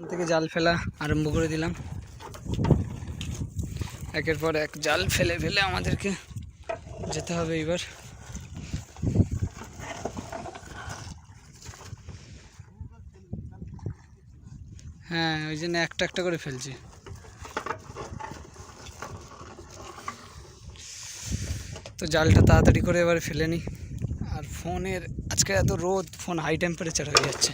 এখান থেকে জাল ফেলা আরম্ভ করে দিলাম। একের পর এক জাল ফেলে ফেলে আমাদেরকে যেতে হবে এবার হ্যাঁ ওই জন্য একটা একটা করে ফেলছি। তো জালটা তাড়াতাড়ি করে এবারে ফেলে নিই। আর ফোনের, আজকে এত রোদ, ফোন হাই টেম্পারেচার হয়ে যাচ্ছে।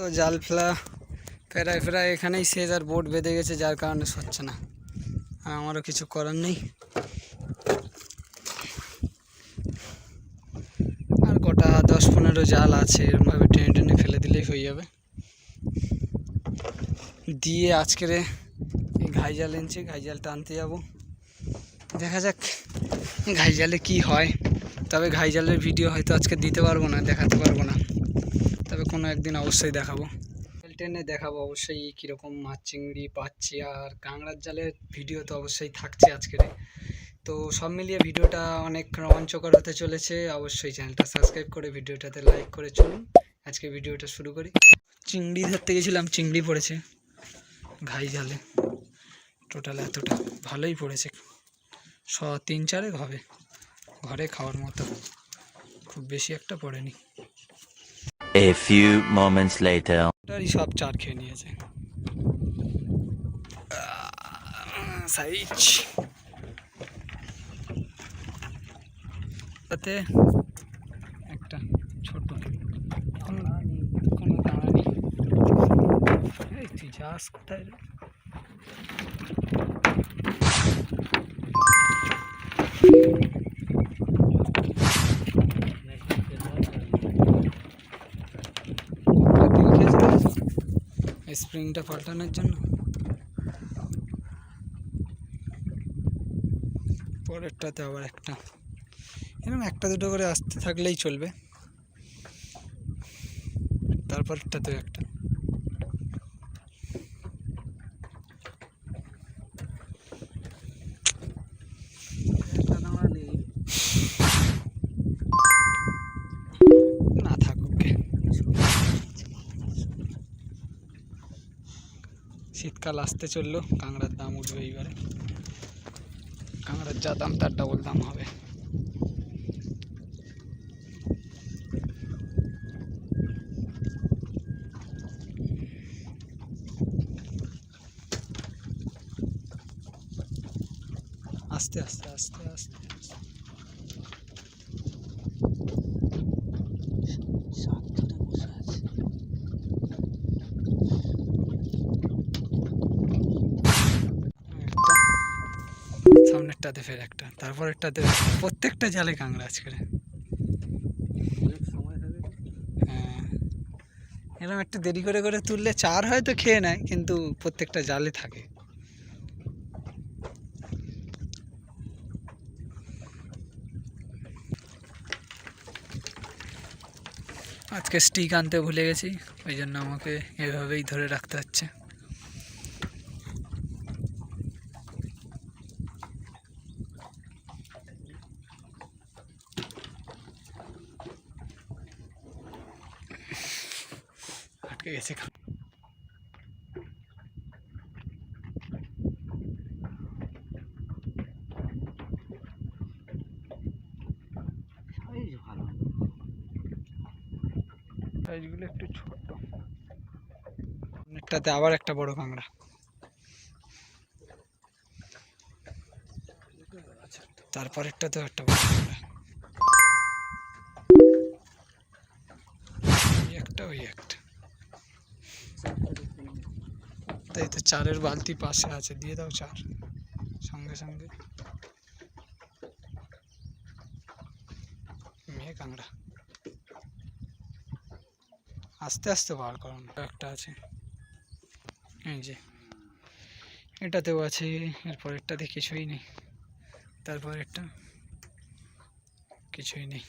তো জাল ফেলা, ফেরায় ফেরায় এখানেই শেষ আর বোট বেঁধে গেছে, যার কারণে সচ্ছে না। আমারও কিছু করার নেই। আর গোটা দশ পনেরো জাল আছে এরকমভাবে টেনে টেনে ফেলে দিলেই হয়ে যাবে। দিয়ে আজকের এই ঘাই জাল এনেছি, ঘাই জাল টানতে যাব। দেখা যাক ঘাই জালে কী হয়। তবে ঘাই জালের ভিডিও হয়তো আজকে দিতে পারব না, দেখাতে পারব না। কোনো একদিন অবশ্যই দেখাবো। টেনে দেখাবো অবশ্যই কীরকম মাছ চিংড়ি পাচ্ছি আর কাঁকড়ার জালের ভিডিও তো অবশ্যই থাকছে আজকের তো সব মিলিয়ে ভিডিওটা অনেক রোমাঞ্চকর হতে চলেছে। অবশ্যই চ্যানেলটা সাবস্ক্রাইব করে ভিডিওটাতে লাইক করে চলুন। আজকে ভিডিওটা শুরু করি। চিংড়ি ধরতে গেছিলাম, চিংড়ি পড়েছে ঘাই জালে। টোটাল এতটা ভালোই পড়েছে। শ তিন, চারেক হবে। ঘরে খাওয়ার মতো। খুব বেশি একটা পড়েনি। A few moments later. ওটারই সব চার খেয়ে নিয়েছে সাইজ তাতে একটা ছোট কোনো রে? তেল স্প্রিংটা পাল্টানোর জন্য। পরেরটাতে আবার একটা। এরকম একটা দুটো করে আসতে থাকলেই চলবে। তারপরটাতেও একটা না থাকুক শীতকাল আসতে চলল, কাঁকড়ার দাম উঠবে এইবারে। কাঁকড়ার যা দাম, তার ডবল দাম হবে। আস্তে আস্তে আস্তে আস্তে আস্তে সাবধানে বসে আছে একটা সামনেরটাতে ফের একটা তারপরেরটাতে প্রত্যেকটা জালে কাঁকড়া আজকে হ্যাঁ। এরকম একটু দেরি করে করে তুললে চার হয়তো খেয়ে নেয়, কিন্তু প্রত্যেকটা জালে থাকে। আজকে স্টিক আনতে ভুলে গেছি, ওই জন্য আমাকে এভাবেই ধরে রাখতে হচ্ছে আটকে গেছে সাইজগুলো একটু ছোট। অনেকটাতে আবার একটা বড় কাঁকড়া। তারপরেরটাতেও একটা বড় কাঁকড়া। একটা, ওই একটা। তাই তো চারের বালতি পাশে আছে, দিয়ে দাও চার সঙ্গে সঙ্গে। মেয়ে কাঁকড়া। আস্তে আস্তে বার করুন। একটা আছে। এই যে। এটাতেও আছে। এরপর এটাতে কিছুই নেই। তারপর একটা। কিছুই নেই।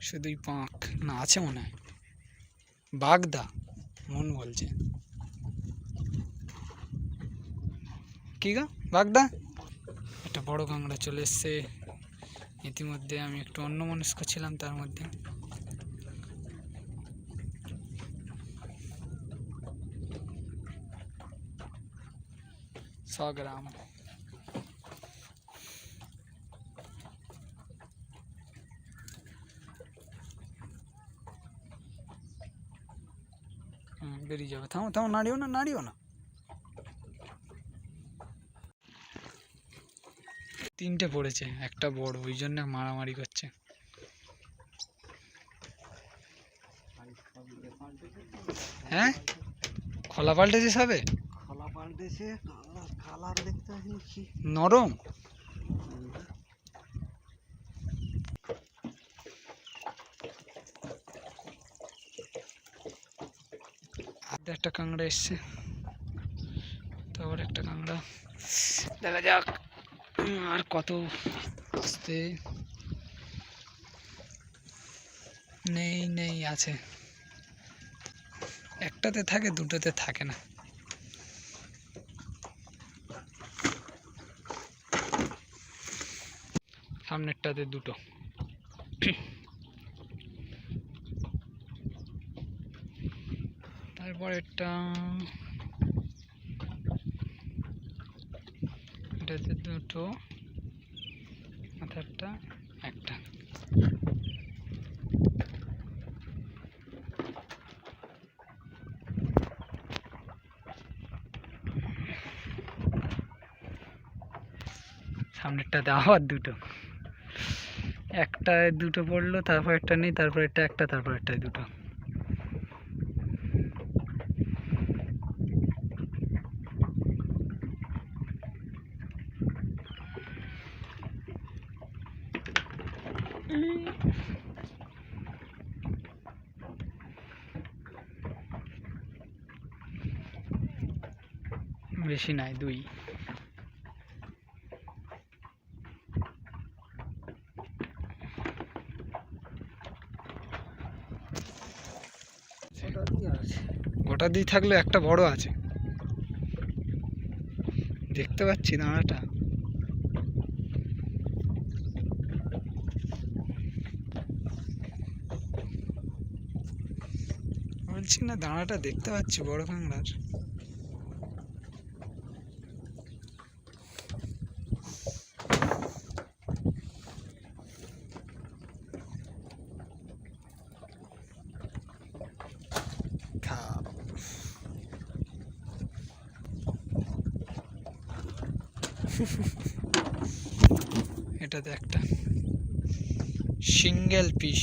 শুধুই পাঁক। না, আছে মনে হয়। বাগদা, মন বলছে। কি গা? বাগদা? একটা বড় কাঁকড়া চলে এসছে। ইতিমধ্যে আমি একটু অন্য মনস্ক ছিলাম তার মধ্যে। ছ গ্রাম। বেরিয়ে যাবে। থামো থামো, নাড়িও না নাড়িও না। তিনটে পড়েছে, একটা বড়, ওই জন্য মারামারি করছে। হ্যাঁ? খোলা পাল্টেছে সবে? খোলা পাল্টেছে কালার দেখতে কি নরম? একটা কাঁকড়া এসছে। তারপর একটা কাঁকড়া। দেখা যাক, আর কত আসতে নেই নেই, আছে। একটাতে থাকে, দুটোতে থাকে না। সামনেরটাতে দুটো। তারপর একটা এটাতে দুটো মাথারটা একটা। সামনেরটাতে আবার দুটো। একটায় দুটো পড়ল, তারপর একটা নেই, তারপর একটা একটা, তারপর একটায় দুটো। বেশি নাই, দুই ওটা দিয়ে আছে গোটা দুই থাকলে একটা বড় আছে। দেখতে পাচ্ছি দাঁড়াটা। বলছি না, দাঁড়াটা দেখতে পাচ্ছি বড় কাংড়ার এটাতে একটা। Single piece.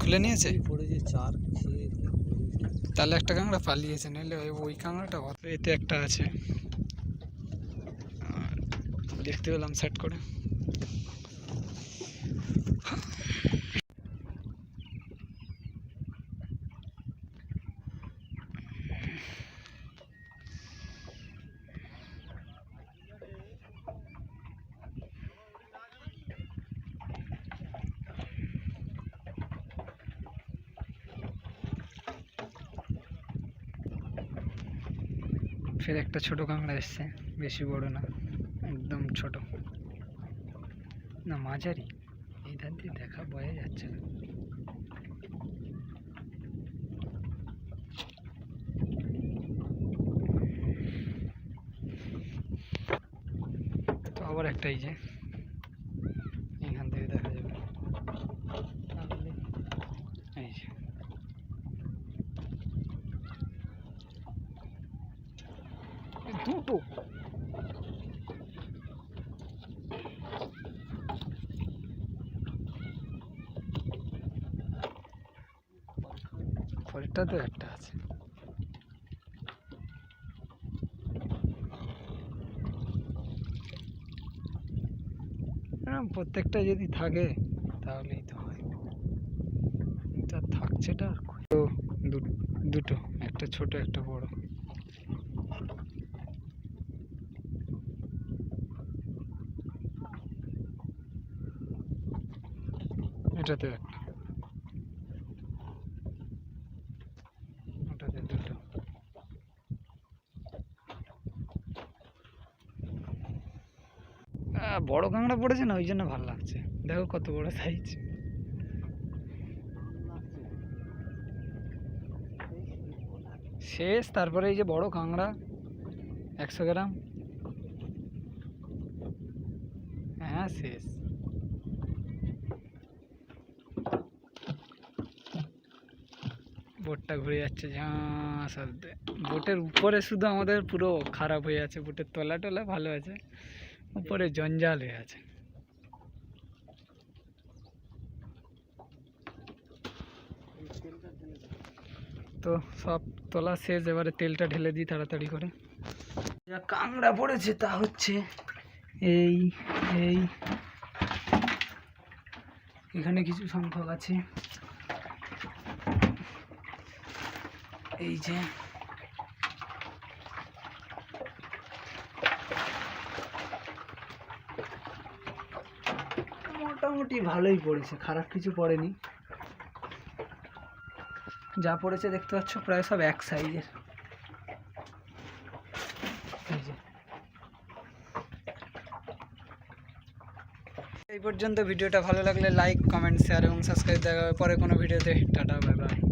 খুলে নিয়েছে? তাহলে একটা কাঁকড়া পালিয়েছে নাহলে ওই ওই কাঁকড়াটা এতে একটা আছে। দেখতে পেলাম সেট করে। ফের একটা ছোট কাঁকড়া এসছে, বেশি বড় না, একদম ছোট। না, মাঝারি। এই ধার দিয়ে দেখা বোঝা যাচ্ছে না। তো আবার একটা এই যে এখান থেকে দেখা যাবে তাহলে এই যে এ দুটো পরেরটা তো একটা আছে। এরম প্রত্যেকটা যদি থাকে তাহলেই তো হয়। তা থাকছেটা? তো দুটো একটা ছোট একটা বড়। এটাতে একটা ওটাতে দুটো বড় কাঁকড়া পড়েছে না, ওই জন্য ভালো লাগছে। দেখো কত বড় সাইজ শেষ, তারপরে এই যে বড় কাঁকড়া, একশো গ্রাম। হ্যাঁ শেষ। বোটটা ঘুরে যাচ্ছে বোটের উপরে শুধু আমাদের পুরো খারাপ হয়ে আছে, বোটের তলা টলা ভালো আছে। উপরে জঞ্জাল হয়ে আছে। তো সব তোলা শেষ, এবারে তেলটা ঢেলে দিই তাড়াতাড়ি করে। যা কাংড়া পড়েছে তা হচ্ছে এই এই। এখানে কিছু সংখ্যক আছে। এই যে মোটামুটি ভালোই পড়েছে, খারাপ কিছু পড়েনি। যা পড়েছে দেখতে পাচ্ছ প্রায় সব এক সাইজের। এই পর্যন্ত ভিডিওটা ভালো লাগলে লাইক কমেন্ট শেয়ার এবং সাবস্ক্রাইব দেখা পরে কোনো ভিডিওতে, টাটা বাই বাই